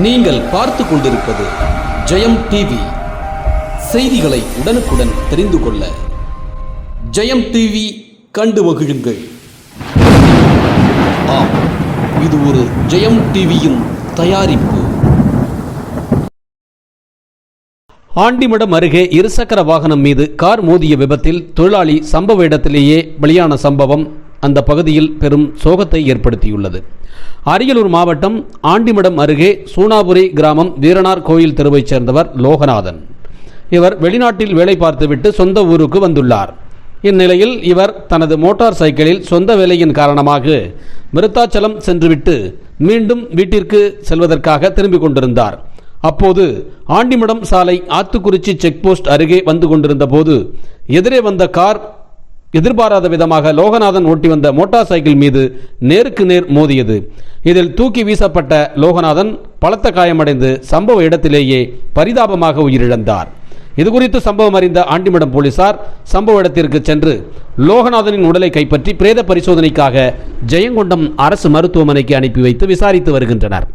நீங்கள் பார்த்து கொண்டிருப்பது ஜெயம் டிவி செய்திகளை உடனுக்குடன் தெரிந்து கொள்ள ஜெயம் டிவி கண்டு மகிழுங்கள். ஆம் இது ஒரு ஜெயம் டிவியின் தயாரிப்பு. ஆண்டிமடம் அருகே இருசக்கர வாகனம் மீது கார் மோதிய விபத்தில் தொழிலாளி சம்பவ இடத்திலேயே பலியான சம்பவம். அந்த பகுதியில் பெரும் சோகத்தை ஏற்படுத்தியுள்ளது. அரியலூர் மாவட்டம் ஆண்டிமடம் அருகே சூனாபுரி கிராமம் வீரனார் கோயில் தெருவைச் சேர்ந்தவர் லோகநாதன். இவர் வெளிநாட்டில் வேலை பார்த்துவிட்டு சொந்த ஊருக்கு வந்துள்ளார். இந்நிலையில் இவர் தனது மோட்டார் சைக்கிளில் சொந்த வேலையின் காரணமாக விருத்தாச்சலம் சென்றுவிட்டு மீண்டும் வீட்டிற்கு செல்வதற்காக திரும்பிக் கொண்டிருந்தார். அப்போது ஆண்டிமடம் சாலை ஆத்துக்குறிச்சி செக் போஸ்ட் அருகே வந்து கொண்டிருந்த போது எதிரே வந்த கார் எதிர்பாராத விதமாக லோகநாதன் ஓட்டி வந்த மோட்டார் சைக்கிள் மீது நேருக்கு நேர் மோதியது. இதில் தூக்கி வீசப்பட்ட லோகநாதன் பலத்த காயமடைந்து சம்பவ இடத்திலேயே பரிதாபமாக உயிரிழந்தார். இதுகுறித்து சம்பவம் அறிந்த ஆண்டிமடம் போலீசார் சம்பவ இடத்திற்கு சென்று லோகநாதனின் உடலை கைப்பற்றி பிரேத பரிசோதனைக்காக ஜெயங்கொண்டம் அரசு மருத்துவமனைக்கு அனுப்பி வைத்து விசாரித்து வருகின்றனர்.